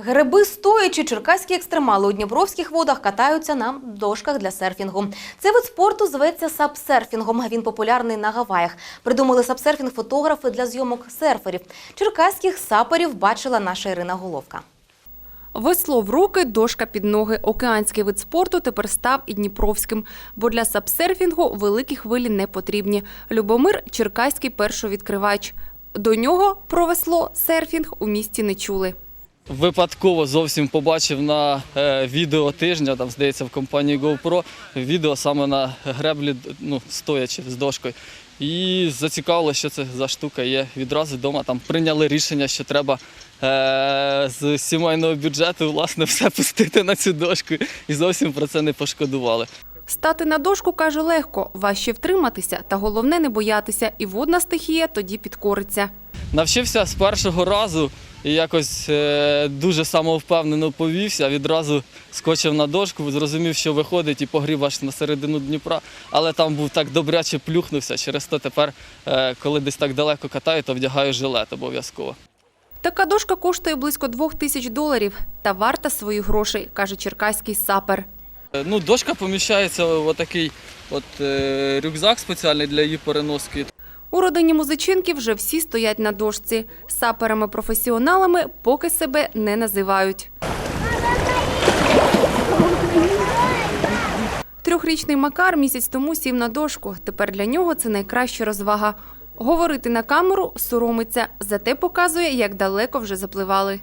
Гриби стоячи, черкаські екстремали у дніпровських водах катаються на дошках для серфінгу. Цей вид спорту зветься сапсерфінгом. Він популярний на Гаваях. Придумали сапсерфінг фотографи для зйомок серферів. Черкаських саперів бачила наша Ірина Головка. Весло в руки, дошка під ноги. Океанський вид спорту тепер став і дніпровським, бо для сапсерфінгу великі хвилі не потрібні. Любомир – черкаський першовідкривач. До нього про весло серфінг у місті не чули. Випадково зовсім побачив на е, відео тижня, там здається, в компанії GoPro, відео саме на греблі, ну, стоячи з дошкою. І зацікавило, що це за штука є. Відразу вдома там прийняли рішення, що треба е, з сімейного бюджету власне все пустити на цю дошку і зовсім про це не пошкодували. Стати на дошку, каже, легко, важче втриматися, та головне не боятися, і водна стихія тоді підкориться. Навчився з першого разу і якось е, дуже самовпевнено повівся. Відразу скочив на дошку, зрозумів, що виходить, і погрів аж на середину Дніпра. Але там був так добряче плюхнувся. Через то тепер, е, коли десь так далеко катаю, то вдягаю жилет обов'язково. Така дошка коштує близько двох тисяч доларів та варта своїх грошей, каже черкаський сапер. Е, Ну, дошка поміщається в отакий от, рюкзак спеціальний для її переноски. У родині музичинки вже всі стоять на дошці. Саперами-професіоналами поки себе не називають. Трьохрічний Макар місяць тому сів на дошку. Тепер для нього це найкраща розвага. Говорити на камеру соромиться, зате показує, як далеко вже запливали.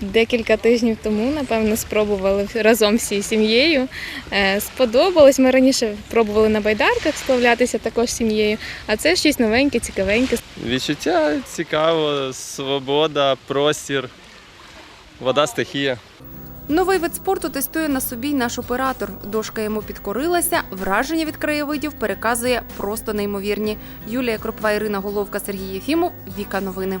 Декілька тижнів тому, напевно, спробували разом всією сім'єю. Е, Сподобалось. Ми раніше пробували на байдарках сплавлятися також сім'єю, а це щось новеньке, цікавеньке. Відчуття цікаво, свобода, простір, вода стихія. Новий вид спорту тестує на собі й наш оператор. Дошка йому підкорилася, враження від краєвидів переказує просто неймовірні. Юлія Кропва, Ірина Головка, Сергій Єфімов. Віка новини.